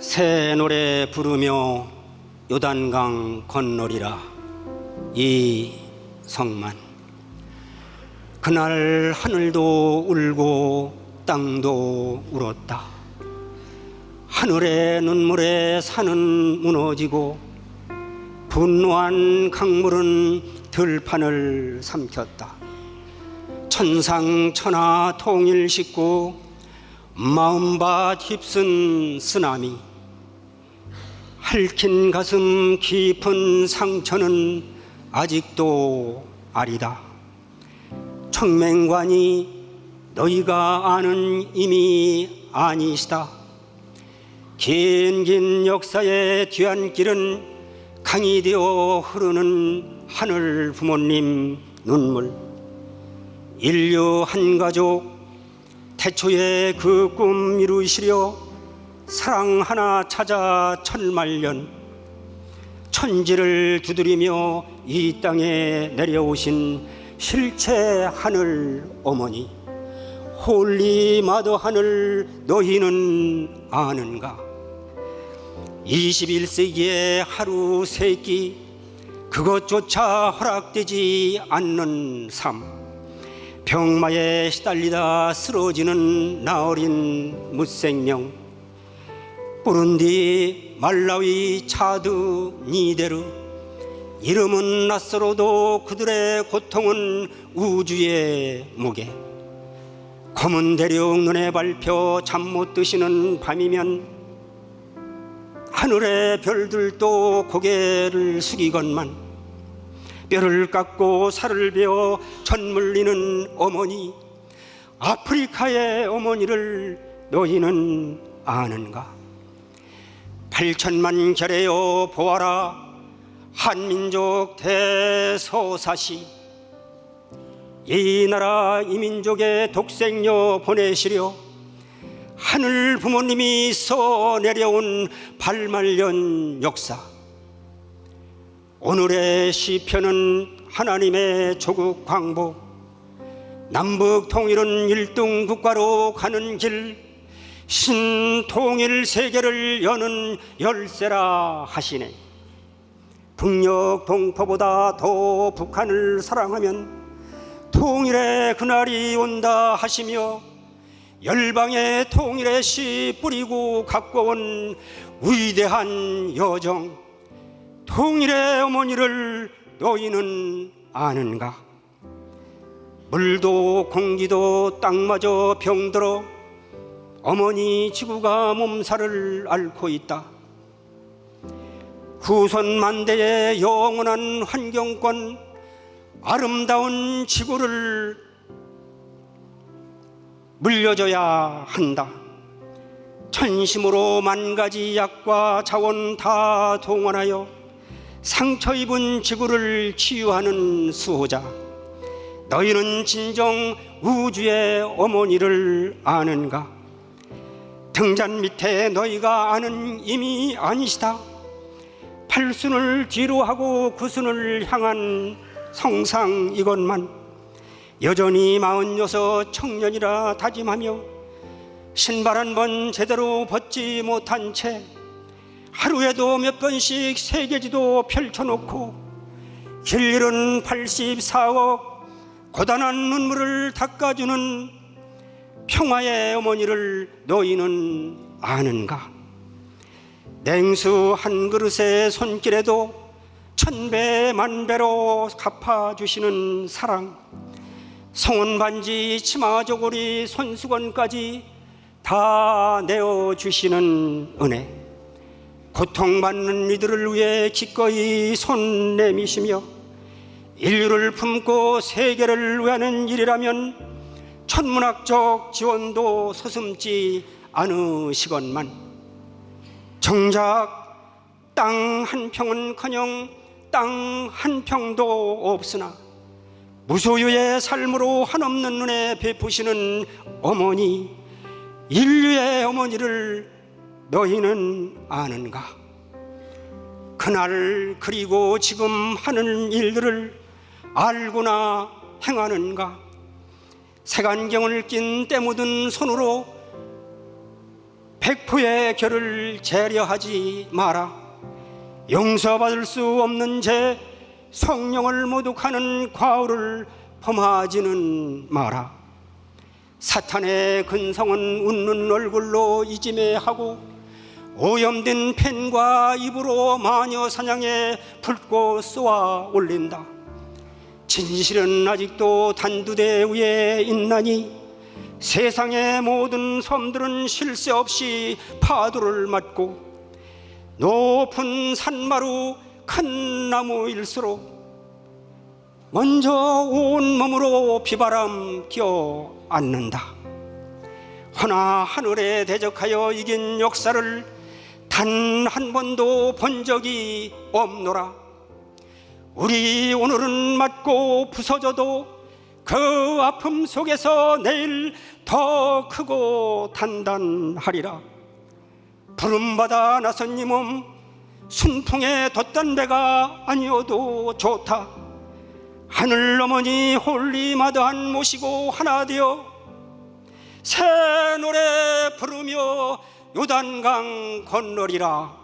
새 노래 부르며 요단강 건너리라 이성만. 그날 하늘도 울고 땅도 울었다. 하늘의 눈물에 산은 무너지고 분노한 강물은 들판을 삼켰다. 천상천하 통일 싣고 마음밭 휩쓴 쓰나미 핥힌 가슴 깊은 상처는 아직도 아리다. 청맹관이 너희가 아는 이미 아니시다. 긴 긴 역사의 뒤안길은 강이 되어 흐르는 하늘 부모님 눈물. 인류 한 가족 태초에 그꿈 이루시려 사랑 하나 찾아 천말년 천지를 두드리며 이 땅에 내려오신 실체 하늘 어머니 홀리 마더 하늘 너희는 아는가? 21세기의 하루 세끼 그것조차 허락되지 않는 삶 병마에 시달리다 쓰러지는 나어린 무생명 부룬디 말라위 차드 니데르 이름은 낯설어도 그들의 고통은 우주의 무게. 검은 대륙 눈에 밟혀 잠 못 드시는 밤이면 하늘의 별들도 고개를 숙이건만 뼈를 깎고 살을 베어 전물리는 어머니 아프리카의 어머니를 너희는 아는가 8천만 결에여 보아라. 한민족 대서사시. 이 나라 이민족의 독생녀 보내시려 하늘 부모님이 써 내려온 발말년 역사. 오늘의 시편은 하나님의 조국 광복. 남북 통일은 일등 국가로 가는 길 신통일 세계를 여는 열쇠라 하시네. 북녘 동포보다 더 북한을 사랑하면 통일의 그날이 온다 하시며 열방의 통일의 씨 뿌리고 갖고 온 위대한 여정 통일의 어머니를 너희는 아는가? 물도 공기도 땅마저 병들어 어머니 지구가 몸살을 앓고 있다 후손 만대의 영원한 환경권 아름다운 지구를 물려줘야 한다. 천심으로 만 가지 약과 자원 다 동원하여 상처 입은 지구를 치유하는 수호자. 너희는 진정 우주의 어머니를 아는가? 등잔 밑에 너희가 아는 이미 아니시다. 팔순을 뒤로 하고 구순을 향한 성상 이것만 여전히 마흔여섯 청년이라 다짐하며 신발 한 번 제대로 벗지 못한 채 하루에도 몇 번씩 세계지도 펼쳐놓고 길 잃은 84억 고단한 눈물을 닦아주는 평화의 어머니를 너희는 아는가? 냉수 한 그릇의 손길에도 천배 만배로 갚아주시는 사랑 성원 반지 치마 저고리 손수건까지 다 내어주시는 은혜 고통받는 이들을 위해 기꺼이 손 내미시며 인류를 품고 세계를 위하는 일이라면 천문학적 지원도 서슴지 않으시건만. 정작 땅 한 평은커녕 땅 한 평도 없으나 무소유의 삶으로 한없는 눈에 베푸시는 어머니 인류의 어머니를 너희는 아는가? 그날 그리고 지금 하는 일들을 알고나 행하는가 색안경을 낀 때 묻은 손으로 백포의 결을 재려하지 마라. 용서받을 수 없는 죄 성령을 모독하는 과오를 범하지는 마라. 사탄의 근성은 웃는 얼굴로 이지매하고 오염된 펜과 입으로 마녀 사냥에 불꽃 쏘아 올린다 진실은 아직도 단두대 위에 있나니 세상의 모든 섬들은 쉴 새 없이 파도를 맞고 높은 산마루 큰 나무 일수록 먼저 온 몸으로 비바람 앉는다. 허나 하늘에 대적하여 이긴 역사를 단 한 번도 본 적이 없노라. 우리 오늘은 맞고 부서져도 그 아픔 속에서 내일 더 크고 단단하리라. 부름받아 나선 이 몸 순풍에 돛단 배가 아니어도 좋다. 하늘 어머니 홀리 마다한 모시고 하나 되어 새 노래 부르며 요단강 건너리라